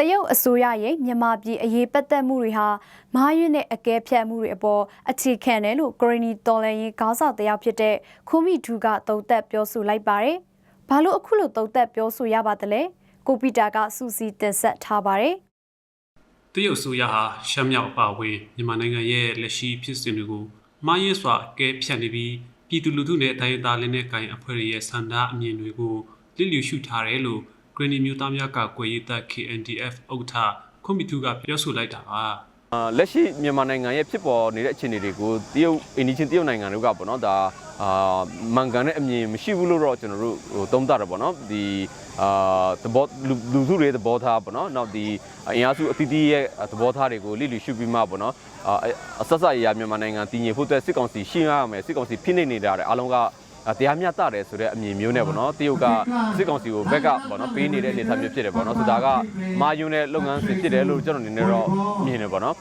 တရုတ်အစိုးရရဲ့မြန်မာပြည်အရေးပတ်သက်မှုတွေဟာမားရွနဲ့အကဲဖြတ်မှုတွေအပေါ်အခြေခံတယ်လို့ဂရနီတော်လန်ရေးခေါင်းဆောင်တယောက်ဖြစ်တဲ့ခုမီထူကသုံးသက်ပြောဆိုလိုက်ပါတယ်။ဘာလို့အခုလိုသုံးသက်ပြောဆိုရပါသလဲ။ကိုပီတာကစူစီတင်ဆက်ထားပါတယ်။တရုတ်အစိုးရဟာရှမ်းမြောက်အပါအဝင်မြန်မာနိုင်ငံရဲ့လက်ရှိဖြစ်စဉ်တွေကိုမှားယွင်းစွာအကဲဖြတ်နေပြီးပြည်သူလူထုနဲ့တိုင်းဒေသလင်းနဲ့ကိုင်အဖွဲ့တွေရဲ့ဆန္ဒအမြင်တွေကိုလစ်လျူရှုထားတယ်လို့ ဂရနီမျိုးသားများကကွယ်ရေးတပ် KNDF ဥက္ကဋ္ဌခွန်မီတူကပြောဆိုလိုက်တာပါအာလက်ရှိမြန်မာနိုင်ငံရဲ့ဖြစ်ပေါ်နေတဲ့အခြေအနေတွေကိုတရုတ်အင်ဒီချင်းတရုတ်နိုင်ငံတို့ကပေါ့နော်ဒါအာမန်ကန်တဲ့အမြင်မရှိဘူးလို့တော့ကျွန်တော်တို့ဟိုသုံးသပ်တယ်ပေါ့နော်ဒီအာသဘောလူလူစုတွေသဘောထားပေါ့နော်နောက်ဒီအင်အားစုအသီးသီးရဲ့သဘောထားတွေကိုလိလိရှုပြီးမှပေါ့နော်အာအဆက်ဆက်ရရမြန်မာနိုင်ငံတည်ငြိမ်ဖို့အတွက်စစ်ကောင်စီရှင်းရမယ်စစ်ကောင်စီဖိနှိပ်နေတာတဲ့အားလုံးက တရားမျှတတယ်ဆိုတဲ့အမြင်မျိုးနဲ့ပေါ့နော်တရုတ်ကစစ်ကောင်စီကိုဘက်ကပေါ့နော်ပေးနေတဲ့အနေအထားမျိုးဖြစ်တယ်ပေါ့နော်ဆိုဒါကမာယွန်းတဲ့လုပ်ငန်းစဉ်ဖြစ်တယ်လို့ကျွန်တော်အနေနဲ့တော့မြင်တယ်ပေါ့နော်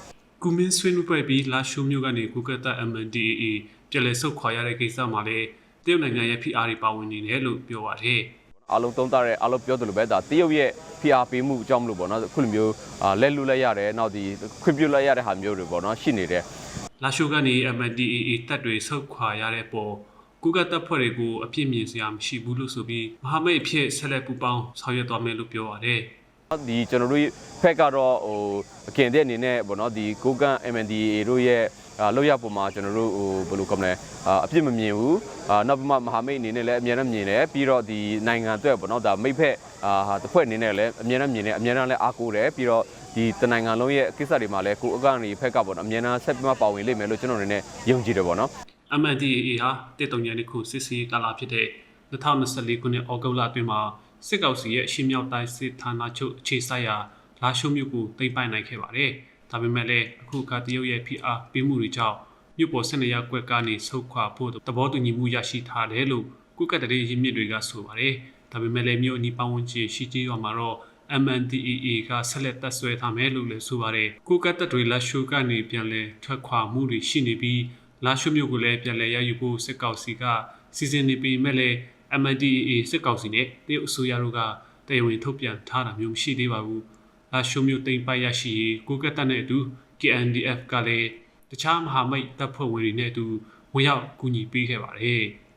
ကုမင်းဆွေးနွေးပွဲပြီးလာရှိုးမြို့ကနေကုကတ်တပ် MNDAA ပြည်လဲဆုတ်ခွာရတဲ့ကိစ္စမှာလည်းတရုတ်နိုင်ငံရဲ့ PR တွေပါဝင်နေတယ်လို့ပြောပါတယ်အားလုံးသုံးသပ်ရဲအားလုံးပြောသလိုပဲဒါတရုတ်ရဲ့ PR ပေးမှုအကြောင်းမလို့ပေါ့နော်အခုလိုမျိုးလက်လူလိုက်ရတယ်နောက်ဒီခွင့်ပြုလိုက်ရတဲ့ဟာမျိုးတွေပေါ့နော်ရှိနေတယ်လာရှိုးကနေ MNDAA တပ်တွေဆုတ်ခွာရတဲ့ပေါ် ကုကတပ်ဖွဲ့တွေကိုအပြစ်မြင်စရာမရှိဘူးလို့ဆိုပြီးမဟာမိတ်အဖြစ်ဆက်လက်ပူးပေါင်းဆောင်ရွက်သွားမယ်လို့ပြောပါတယ်။ဒီကျွန်တော်တို့ဖက်ကတော့ဟိုအခင်တဲ့အနေနဲ့ပေါ့နော်ဒီကိုကန် MNDAA တို့ရဲ့လောက်ရပုံမှာကျွန်တော်တို့ဟိုဘယ်လိုကောမလဲအပြစ်မမြင်ဘူးနောက်ပြီးမှမဟာမိတ်အနေနဲ့လည်းအများနဲ့မြင်တယ်ပြီးတော့ဒီနိုင်ငံအတွက်ပေါ့နော်ဒါမိတ်ဖက်အာတစ်ဖွဲ့အနေနဲ့လည်းအများနဲ့မြင်တယ်အများနဲ့လည်းအားကိုးတယ်ပြီးတော့ဒီတနိုင်ငံလုံးရဲ့ကိစ္စတွေမှာလည်းကိုအကနေဖက်ကပေါ့နော်အများနဲ့ဆက်ပြီးမှပါဝင်လိမ့်မယ်လို့ကျွန်တော်အနေနဲ့ယုံကြည်တယ်ပေါ့နော် MNDAA ဟာတေတုံညာနှစ်ခုစစ်စီကာလာဖြစ်တဲ့2024ခုနှစ်ဩဂုတ်လအတွင်းမှာစစ်ကောင်စီရဲ့ရှင်းမြောက်တိုင်းစစ်ဌာနချုပ်အခြေစိုက်ရာလာရှုံမြို့ကိုသိမ်းပိုက်နိုင်ခဲ့ပါတယ်။ဒါပေမဲ့လည်းအခုကတရုတ်ရဲ့ PR ပေးမှုတွေကြောင့်မြို့ပေါ်12ရပ်ကွက်ကနေဆုတ်ခွာဖို့သဘောတူညီမှုရရှိထားတယ်လို့ကုကတ်တရေရင်းမြစ်တွေကဆိုပါတယ်။ဒါပေမဲ့လည်းမြို့အနီးပတ်ဝန်းကျင်ရှိကြီးရွာမှာတော့ MNDAA ကဆက်လက်တပ်ဆွဲထားမယ်လို့လည်းဆိုပါတယ်။ကုကတ်တပ်တွေလက်ရှုကနေပြန်လဲထွက်ခွာမှုတွေရှိနေပြီး လာရှုမြို့ကိုလည်းပြန်လည်ရယူဖို့စစ်ကောင်စီကစီစဉ်နေပေမဲ့လည်း MNDAA စစ်ကောင်စီနဲ့တရုတ်အစိုးရတို့ကတရားဝင်ထုတ်ပြန်ထားတာမျိုးမရှိသေးပါဘူး။လာရှုမြို့တိမ်ပိုက်ရရှိရေးကိုကတ်တပ်နဲ့အတူ KNDF ကလည်းတခြားမဟာမိတ်တပ်ဖွဲ့ဝင်တွေနဲ့အတူဝင်ရောက်ကူညီပေးခဲ့ပါတယ်။